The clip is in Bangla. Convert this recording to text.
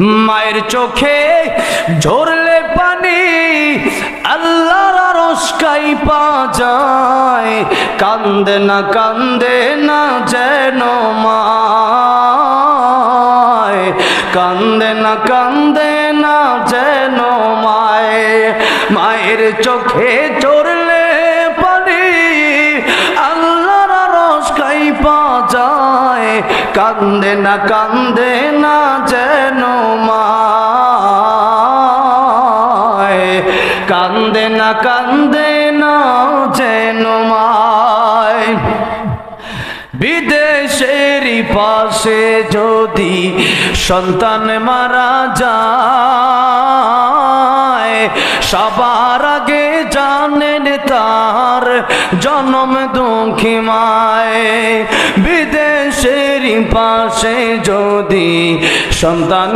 মায়ের চোখে ঝরলে পানি, আল্লাহর রসকাই পা যায়। কান্দে না কান্দে না যেন মায়। কান্দে না কান্দে না যেন মায়। মায়ের চোখে চড়লে যায় কান্দে না কান্দে না যেন মায়। কান্দে না কান্দে না যেন মায়। বিদেশেরই পাশে যদি সন্তান মারা যায় সবার আগে জানেন তার জন্ম দুঃখী মায়। বিদেশের পাশে যদি সন্তান